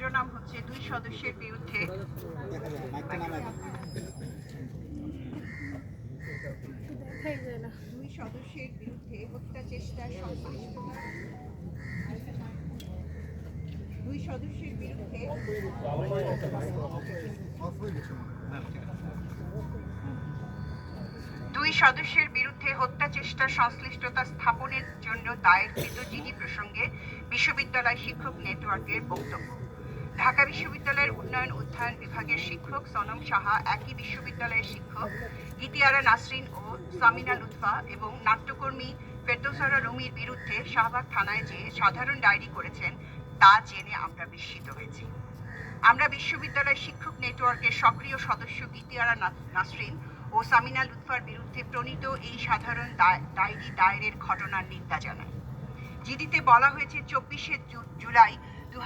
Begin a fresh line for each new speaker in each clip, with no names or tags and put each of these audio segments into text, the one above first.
শিরোনাম হচ্ছে দুই সদস্যের বিরুদ্ধে। দুই সদস্যের বিরুদ্ধে হত্যা সংশ্লিষ্টতা দুই সদস্যের বিরুদ্ধে দুই সদস্যের বিরুদ্ধে হত্যা চেষ্টার সংশ্লিষ্টতা স্থাপনের জন্য দায়েরকৃত জিডি প্রসঙ্গে বিশ্ববিদ্যালয় শিক্ষক নেটওয়ার্কের বক্তব্য। ঢাকা বিশ্ববিদ্যালয়ের উন্নয়ন অধ্যয়ন বিভাগের শিক্ষক সনম সাহা, একই বিশ্ববিদ্যালয়ের শিক্ষক গীতিয়ারা নাসরিন ও সামিনা লুৎফা এবং নাট্যকর্মী ফেরদৌসারা রুমির বিরুদ্ধে শাহবাগ থানায় যে সাধারণ ডায়েরি করেছেন, তা জেনে আমরা বিস্মিত হয়েছি। আমরা বিশ্ববিদ্যালয় শিক্ষক নেটওয়ার্কের সক্রিয় সদস্য গীতিয়ারা নাসরিন ও সামিনা লুৎফার বিরুদ্ধে প্রণীত এই সাধারণ ডায়েরি দায়েরের ঘটনার নিন্দা জানাই। জিডিতে বলা হয়েছে, চব্বিশে জুলাই দু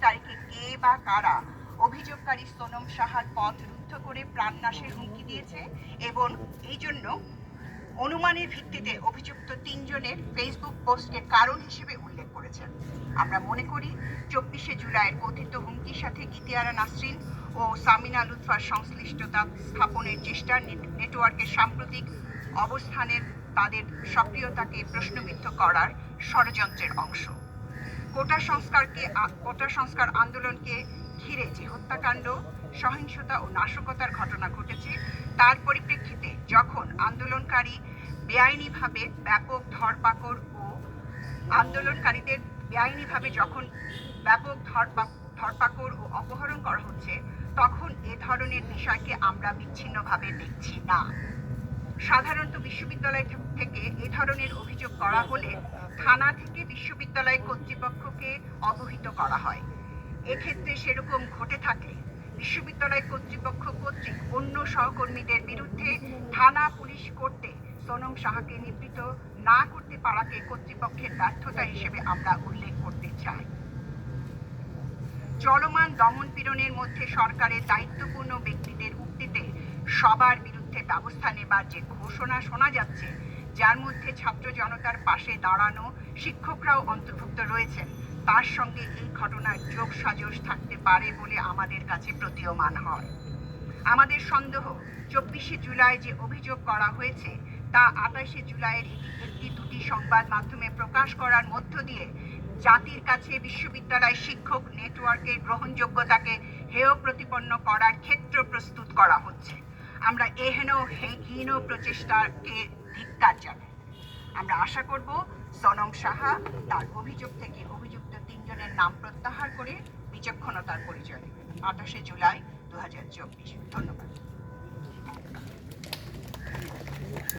তারিখে কে বা কারা অভিযোগকারী সোনম সাহার পথ রুদ্ধ করে প্রাণনাশের হুমকি দিয়েছে এবং এই জন্য অনুমানের ভিত্তিতে অভিযুক্ত তিনজনের ফেসবুক পোস্টকে কারণ হিসেবে উল্লেখ করেছেন। আমরা মনে করি, চব্বিশে জুলাইয়ের কথিত হুমকির সাথে গীতিয়ারা নাসরিন ও সামিনা লুৎফার সংশ্লিষ্টতা স্থাপনের চেষ্টা নেট- নেটওয়ার্কের সাম্প্রতিক অবস্থানের তাদের সক্রিয়তাকে প্রশ্নবিদ্ধ করার ষড়যন্ত্রের অংশ। কোটা সংস্কারকে কোটা সংস্কার আন্দোলনকে ঘিরে যে হত্যাকাণ্ড, সহিংসতা ও নাশকতার ঘটনা ঘটেছে, তার পরিপ্রেক্ষিতে যখন আন্দোলনকারী বেআইনিভাবে ব্যাপক ধরপাকড় ও আন্দোলনকারীদের বেআইনিভাবে যখন ব্যাপক ধরপা- ধরপাকড় ও অপহরণ করা হচ্ছে, তখন এ ধরনের বিষয়কে আমরা বিচ্ছিন্নভাবে দেখছি না। সাধারণত বিশ্ববিদ্যালয় থেকে এ ধরনের অভিযোগ করা হলে থানা থেকে বিশ্ববিদ্যালয় কর্তৃপক্ষকে অবহিত করা হয়। এক্ষেত্রে সেরকম ঘটে থাকলে বিশ্ববিদ্যালয় কর্তৃপক্ষ কর্তৃক অন্য সহকর্মীদের বিরুদ্ধে থানা পুলিশ করতে সোনম সাহাকে নিবৃত না করতে পারাকে কর্তৃপক্ষের ব্যর্থতা হিসেবে আমরা উল্লেখ করতে চাই। চলমান দমন পীড়নের মধ্যে সরকারের দায়িত্বপূর্ণ ব্যক্তিদের উক্তিতে সবার বিরুদ্ধে ব্যবস্থা নেবার যে ঘোষণা শোনা যাচ্ছে যার মধ্যে ছাত্র জনতার পাশে দাঁড়ানো শিক্ষকরাও অন্তর্ভুক্ত রয়েছেন। তার সঙ্গে এই ঘটনার যোগ সাজস থাকতে পারে বলে আমাদের কাছে প্রতীয়মান হয়। আমাদের সন্দেহ, চব্বিশে জুলাই যে অভিযোগ করা হয়েছে, তা আঠাশে জুলাইয়ের একটি দুটি সংবাদ মাধ্যমে প্রকাশ করার মধ্য দিয়ে জাতির কাছে বিশ্ববিদ্যালয় শিক্ষক নেটওয়ার্কের গ্রহণযোগ্যতাকে হেয় প্রতিপন্ন করার ক্ষেত্র প্রস্তুত করা হচ্ছে। আমরা এহেন হীন প্রচেষ্টাকে কার্যালয় আমরা আশা করব সনম সাহা তার অভিযোগ থেকে অভিযুক্ত তিনজনের নাম প্রত্যাহার করে বিচক্ষণতার পরিচয় দেবে আঠাশে জুলাই দু হাজার চব্বিশ। ধন্যবাদ।